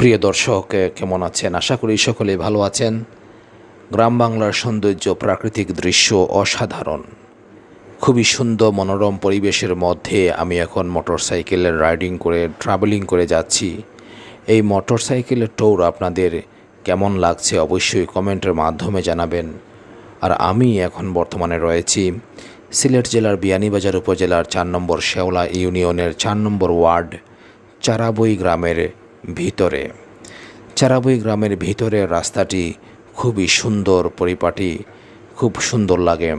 প্রিয় দর্শক কেমন আছেন? আশা করি সকলে ভালো আছেন। গ্রাম বাংলার সৌন্দর্য প্রাকৃতিক দৃশ্য অসাধারণ। খুবই সুন্দর মনোরম পরিবেশের মধ্যে আমি এখন মোটর মোটরসাইকেলের রাইডিং করে, ট্রাভেলিং করে যাচ্ছি। এই মোটরসাইকেলের ট্যুর আপনাদের কেমন লাগছে অবশ্যই কমেন্টের মাধ্যমে জানাবেন। আর আমি এখন বর্তমানে রয়েছি সিলেট জেলার বিয়ানীবাজার উপজেলার চার নম্বর শেওলা ইউনিয়নের চার নম্বর ওয়ার্ড, চারাবই গ্রামের ভিতরে। চারাবই গ্রামের ভিতরের রাস্তাটি খুবই সুন্দর পরিপাটি, খুব সুন্দর লাগে,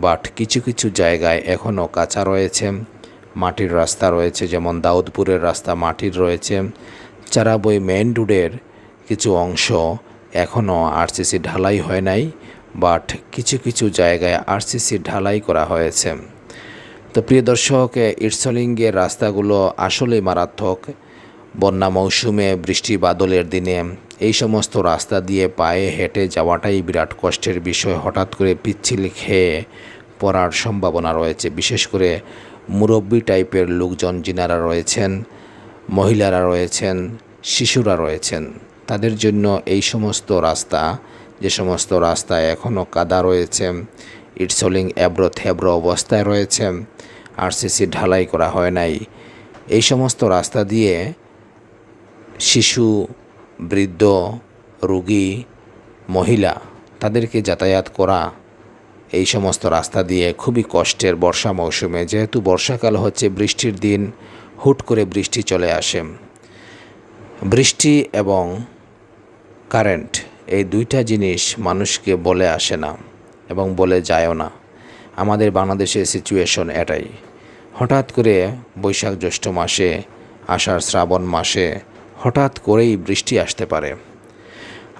বাট কিছু কিছু জায়গায় এখনও কাঁচা রয়েছে, মাটির রাস্তা রয়েছে, যেমন দাউদপুরের রাস্তা মাটির রয়েছে। চারাবই মেইন রোডের কিছু অংশ এখনও আরসিসি ঢালাই হয় নাই, বাট কিছু কিছু জায়গায় আরসিসি ঢালাই করা হয়েছে। তো প্রিয় দর্শক ইটসলিঙ্গের রাস্তাগুলো আসলেই মারাত্মক। বন্যা মৌসুমে বৃষ্টি বাদলের দিনে এই সমস্ত রাস্তা দিয়ে পায়ে হেঁটে যাওয়াটাই বিরাট কষ্টের বিষয়। হঠাৎ করে পিচ্ছিল খেয়ে পড়ার সম্ভাবনা রয়েছে। বিশেষ করে মুরব্বী টাইপের লোকজন যিনারা রয়েছেন, মহিলারা রয়েছেন, শিশুরা রয়েছেন, তাদের জন্য এই সমস্ত রাস্তা, যে সমস্ত রাস্তায় এখনও কাদা রয়েছে, ইটসলিং এবড়ো থেবড়ো অবস্থায় রয়েছে আরসিসি ঢালাই করা হয় নাই, এই সমস্ত রাস্তা দিয়ে শিশু, বৃদ্ধ, রুগী, মহিলা তাদেরকে যাতায়াত করা এই সমস্ত রাস্তা দিয়ে খুবই কষ্টের বর্ষা মৌসুমে। যেহেতু বর্ষাকাল হচ্ছে, বৃষ্টির দিন হুট করে বৃষ্টি চলে আসে। বৃষ্টি এবং কারেন্ট এই দুইটা জিনিস মানুষকে বলে আসে না এবং বলে যায়ও না। আমাদের বাংলাদেশের সিচুয়েশন এটাই। হঠাৎ করে বৈশাখ জ্যৈষ্ঠ মাসে, আষাঢ় শ্রাবণ মাসে হঠাৎ করেই বৃষ্টি আসতে পারে।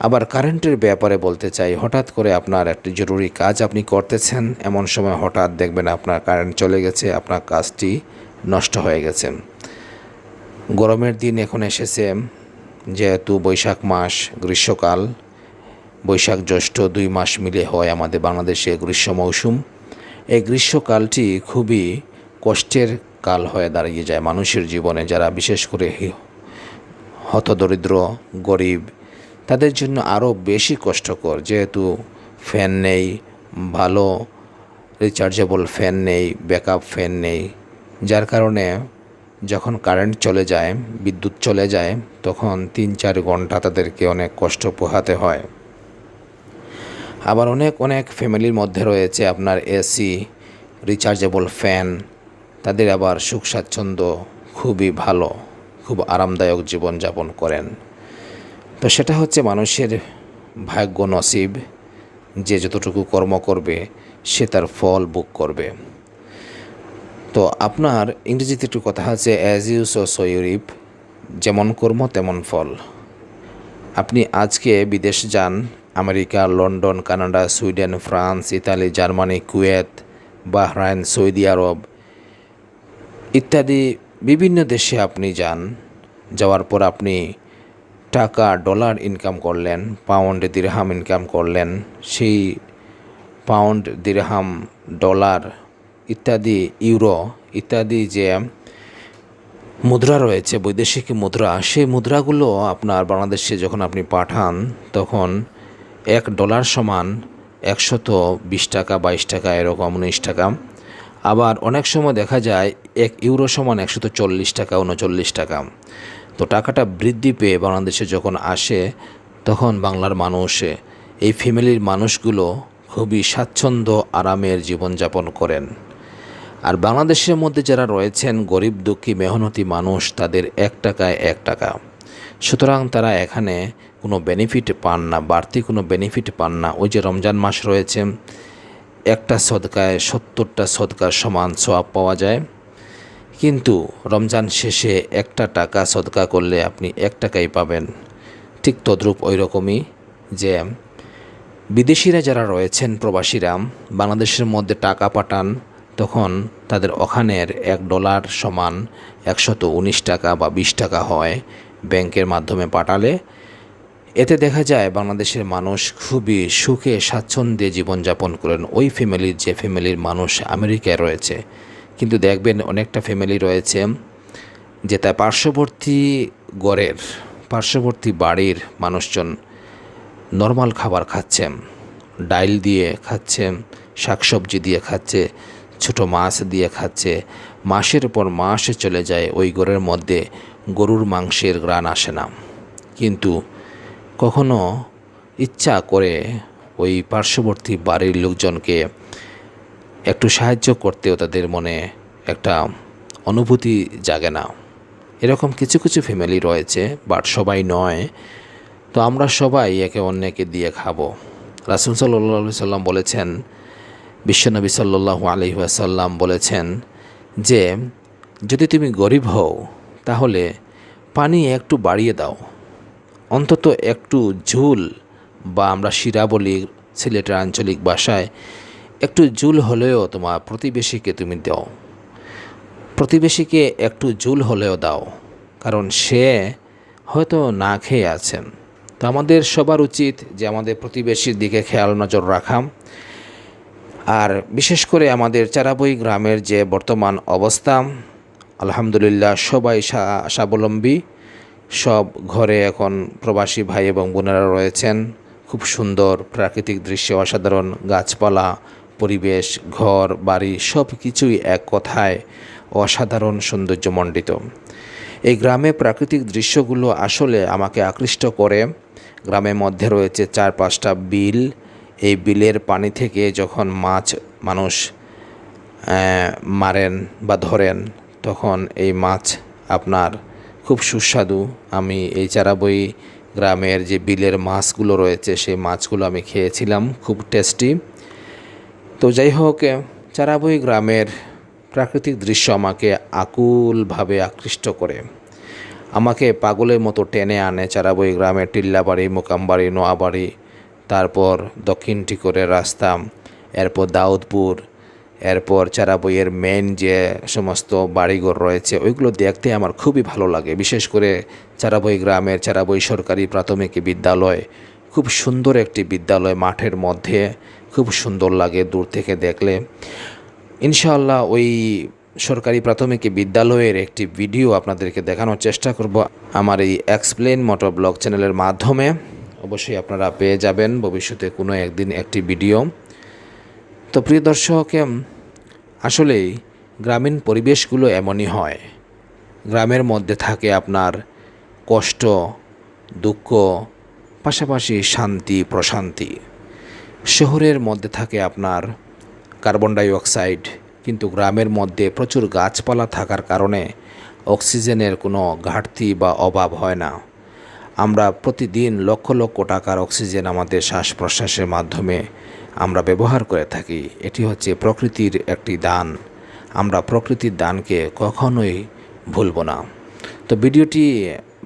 আবার কারেন্টের ব্যাপারে বলতে চাই, হঠাৎ করে আপনার একটি জরুরি কাজ আপনি করতেছেন, এমন সময় হঠাৎ দেখবেন আপনার কারেন্ট চলে গেছে, আপনার কাজটি নষ্ট হয়ে গেছে। গরমের দিন এখন এসেছে, যেহেতু বৈশাখ মাস, গ্রীষ্মকাল, বৈশাখ জ্যৈষ্ঠ দুই মাস মিলে হয় আমাদের বাংলাদেশে গ্রীষ্ম মৌসুম। এই গ্রীষ্মকালটি খুবই কষ্টের কাল হয়ে দাঁড়িয়ে যায় মানুষের জীবনে, যারা বিশেষ করে হতদরিদ্র, গরিব, তাদের জন্য আরও বেশি কষ্টকর। যেহেতু ফ্যান নেই, ভালো রিচার্জেবল ফ্যান নেই ব্যাকআপ ফ্যান নেই, যার কারণে যখন কারেন্ট চলে যায়, বিদ্যুৎ চলে যায়, তখন তিন চার ঘণ্টা তাদেরকে অনেক কষ্ট পোহাতে হয়। আবার অনেক অনেক ফ্যামিলির মধ্যে রয়েছে আপনার এসি রিচার্জেবল ফ্যান তাদের আবার সুখ স্বাচ্ছন্দ্য খুবই ভালো। খুব আরামদায়ক জীবনযাপন করেন। তো সেটা হচ্ছে মানুষের ভাগ্য নসিব, যে যতটুকু কর্ম করবে সে তার ফল বুক করবে। তো আপনার ইংরেজিতে একটু কথা আছে as you sow so you reap যেমন কর্ম, তেমন ফল। আপনি আজকে বিদেশ যান, America, London, Canada, Sweden, France, Italy, Germany, Kuwait, Bahrain, Saudi Arab ইত্যাদি বিভিন্ন দেশে আপনি যান, যাওয়ার পর আপনি টাকা, ডলার ইনকাম করলেন পাউন্ড দিরহাম ইনকাম করলেন, সেই পাউন্ড দিরহাম ডলার ইত্যাদি ইউরো ইত্যাদি যে মুদ্রা রয়েছে, বৈদেশিক মুদ্রা, সেই মুদ্রাগুলো আপনার বাংলাদেশে যখন আপনি পাঠান, তখন এক ডলার সমান একশত বিশ টাকা, বাইশ টাকা, এরকম, উনিশ টাকা আবার অনেক সময় দেখা যায় এক ইউরো সমান একশত চল্লিশ টাকা, উনচল্লিশ টাকা। তো টাকাটা বৃদ্ধি পেয়ে বাংলাদেশে যখন আসে, তখন বাংলার মানুষ এই ফ্যামিলির মানুষগুলো খুবই স্বাচ্ছন্দ্য আরামের জীবনযাপন করেন। আর বাংলাদেশের মধ্যে যারা রয়েছেন, গরিব দুঃখী, মেহনতি মানুষ, তাদের এক টাকায় এক টাকা। সুতরাং তারা এখানে কোনো বেনিফিট পান না, বাড়তি কোনো বেনিফিট পান না। ওই যে রমজান মাস রয়েছে একটা সদকায়, সত্তরটা সদকার সমান সোয়াব পাওয়া যায়। কিন্তু রমজান শেষে একটা টাকা সদকা করলে আপনি এক টাকাই পাবেন। ঠিক তদ্রূপ ওই রকমই যে বিদেশিরা যারা রয়েছেন প্রবাসীরা, বাংলাদেশের মধ্যে টাকা পাঠান, তখন তাদের ওখানের এক ডলার সমান একশত উনিশ টাকা বা বিশ টাকা হয় ব্যাংকের মাধ্যমে পাঠালে। এতে দেখা যায় বাংলাদেশের মানুষ খুবই সুখে, স্বাচ্ছন্দ্যে জীবনযাপন করেন। ওই ফ্যামিলির যে ফ্যামিলির মানুষ আমেরিকায় রয়েছে। কিন্তু দেখবেন অনেকটা ফ্যামিলি রয়েছে যে তার পার্শ্ববর্তী গড়ের পার্শ্ববর্তী বাড়ির মানুষজন নর্মাল খাবার খাচ্ছে, ডাইল দিয়ে খাচ্ছে, শাকসবজি দিয়ে খাচ্ছে, ছোট মাছ দিয়ে খাচ্ছে। মাসের পর মাস চলে যায়, ওই ঘরের মধ্যে গরুর মাংসের গ্রান আসে না। কিন্তু কখনো ইচ্ছা করে ওই পার্শ্ববর্তী বাড়ির লোকজনকে একটু সাহায্য করতেও তাদের মনে একটা অনুভূতি জাগে না। এরকম কিছু কিছু ফ্যামিলি রয়েছে বাট সবাই নয়। তো আমরা সবাই একে অন্যকে দিয়ে খাব। রাসুল সাল্লাহ সাল্লাম বলেছেন, বিশ্বনবী সাল্লাহ আলহিহাসাল্লাম বলেছেন যে, যদি তুমি গরিব হও, তাহলে পানি একটু বাড়িয়ে দাও। অন্তত একটু ঝুল বা আমরা শিরা বলি সিলেটের আঞ্চলিক ভাষায় একটু ঝুল হলেও তোমার প্রতিবেশীকে তুমি দাও। প্রতিবেশীকে একটু ঝুল হলেও দাও, কারণ সে হয়তো না খেয়ে আছেন। তো আমাদের সবার উচিত যে আমাদের প্রতিবেশীর দিকে খেয়াল নজর রাখা। আর বিশেষ করে আমাদের চারাবই গ্রামের যে বর্তমান অবস্থা, আলহামদুলিল্লাহ সবাই স্বাবলম্বী। সব ঘরে এখন প্রবাসী ভাই এবং বোনেরা রয়েছেন। খুব সুন্দর প্রাকৃতিক দৃশ্য, অসাধারণ গাছপালা, পরিবেশ, ঘর, বাড়ি সব কিছুই এক কথায় অসাধারণ সৌন্দর্যমণ্ডিত। এই গ্রামে প্রাকৃতিক দৃশ্যগুলো আসলে আমাকে আকৃষ্ট করে। গ্রামের মধ্যে রয়েছে চার পাঁচটা বিল। এই বিলের পানি থেকে যখন মাছ, মানুষ মারেন বা ধরেন, তখন এই মাছ আপনার খুব সুস্বাদু। আমি এই চারাবই গ্রামের যে বিলের মাছগুলো রয়েছে, সেই মাছগুলো আমি খেয়েছিলাম, খুব টেস্টি তো যাই হোক চারাবই গ্রামের প্রাকৃতিক দৃশ্য আমাকে আকুলভাবে আকৃষ্ট করে। আমাকে পাগলের মতো টেনে আনে চারাবই গ্রামের টিল্লাবাড়ি, মোকামবাড়ি, নোয়াবাড়ি, তারপর দক্ষিণ টিকরের রাস্তা, এরপর দাউদপুর এরপর চারা বইয়ের মেন যে সমস্ত বাড়িঘর রয়েছে, ওইগুলো দেখতে আমার খুবই ভালো লাগে। বিশেষ করে চারাবই গ্রামের চারাবই সরকারি প্রাথমিক বিদ্যালয়। খুব সুন্দর একটি বিদ্যালয় মাঠের মধ্যে, খুব সুন্দর লাগে দূর থেকে দেখলে। ইনশাআল্লাহ ওই সরকারি প্রাথমিক বিদ্যালয়ের একটি ভিডিও আপনাদেরকে দেখানোর চেষ্টা করব আমার এই এক্সপ্লেন মোটর ব্লগ চ্যানেলের মাধ্যমে। অবশ্যই আপনারা পেয়ে যাবেন, ভবিষ্যতে কোনো একদিন একটি ভিডিও তো প্রিয় দর্শক এম, আসলেই গ্রামীণ পরিবেশগুলো এমনই হয়। গ্রামের মধ্যে থাকে আপনার কষ্ট দুঃখ পাশাপাশি শান্তি প্রশান্তি। শহরের মধ্যে থাকে আপনার কার্বন ডাই অক্সাইড কিন্তু গ্রামের মধ্যে প্রচুর গাছপালা থাকার কারণে অক্সিজেনের কোনো ঘাটতি বা অভাব হয় না। আমরা প্রতিদিন লক্ষ লক্ষ টাকার অক্সিজেন আমাদের শ্বাস প্রশ্বাসের মাধ্যমে আমরা ব্যবহার করে থাকি, এটি হচ্ছে প্রকৃতির একটি দান। আমরা প্রকৃতির দানকে কখনোই ভুলব না। তো ভিডিওটি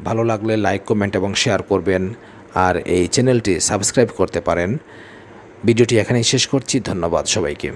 ভালো লাগলে লাইক, কমেন্ট এবং শেয়ার করবেন আর এই চ্যানেলটি সাবস্ক্রাইব করতে পারেন। ভিডিওটি এখানেই শেষ করছি, ধন্যবাদ সবাইকে।